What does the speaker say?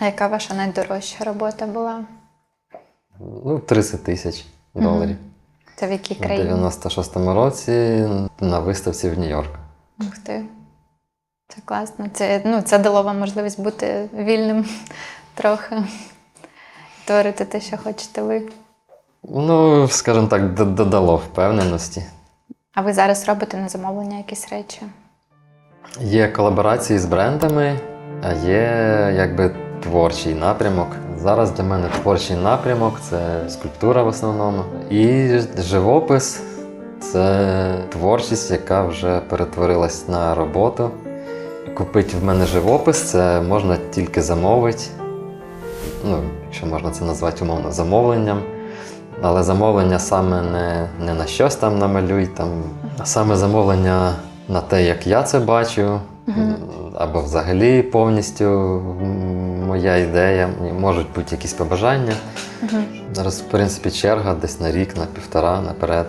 А яка ваша найдорожча робота була? Ну, 30 тисяч доларів. Це в якій країні? У 96-му році на виставці в Нью-Йорку. Ух ти. Це класно. Це, ну, це дало вам можливість бути вільним трохи. Творити те, що хочете ви. Ну, скажімо так, додало впевненості. А ви зараз робите на замовлення якісь речі? Є колаборації з брендами, а є якби творчий напрямок. Зараз для мене творчий напрямок це скульптура в основному. І живопис це творчість, яка вже перетворилась на роботу. Купити в мене живопис це можна тільки замовити. Ну, якщо можна це назвати умовно замовленням. Але замовлення саме не, не на щось там намалюй, там, а саме замовлення на те, як я це бачу. Або взагалі повністю моя ідея. Можуть бути якісь побажання. Зараз, в принципі, черга десь на рік, на півтора наперед.